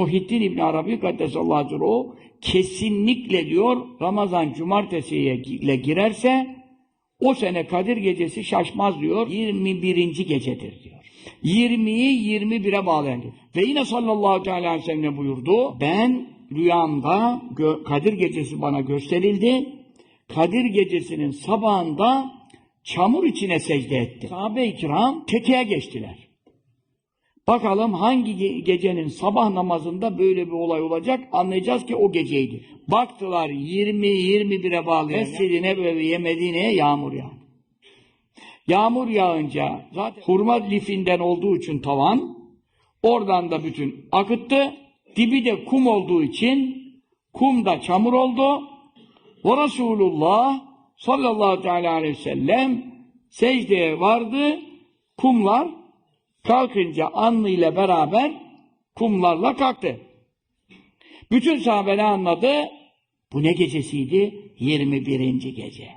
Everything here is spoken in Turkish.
Muhittin İbn Arabi Kaddesallahu o kesinlikle diyor Ramazan cumartesiye girerse o sene Kadir gecesi şaşmaz diyor. 21. gecedir diyor. 20'yi 21'e bağlayan. Ve yine sallallahu teala aleyhi buyurdu? Ben rüyamda Kadir gecesi bana gösterildi. Kadir gecesinin sabahında çamur içine secde etti. Sahabe-i kiram tekeye geçtiler. Bakalım hangi ge- gecenin sabah namazında böyle bir olay olacak anlayacağız ki o geceydi. Baktılar 20-21'e bağlı Mescid-i Nebevi'ye Medine'ye yağmur yağdı. Yağmur yağınca zaten hurma lifinden olduğu için tavan oradan da bütün akıttı. Dibi de kum olduğu için kum da çamur oldu. Ve Resulullah sallallahu aleyhi ve sellem secdeye vardı. Kumlar kalkınca anlıyla beraber kumlarla kalktı. Bütün sahabe ne anladı? Bu ne gecesiydi? 21. gece.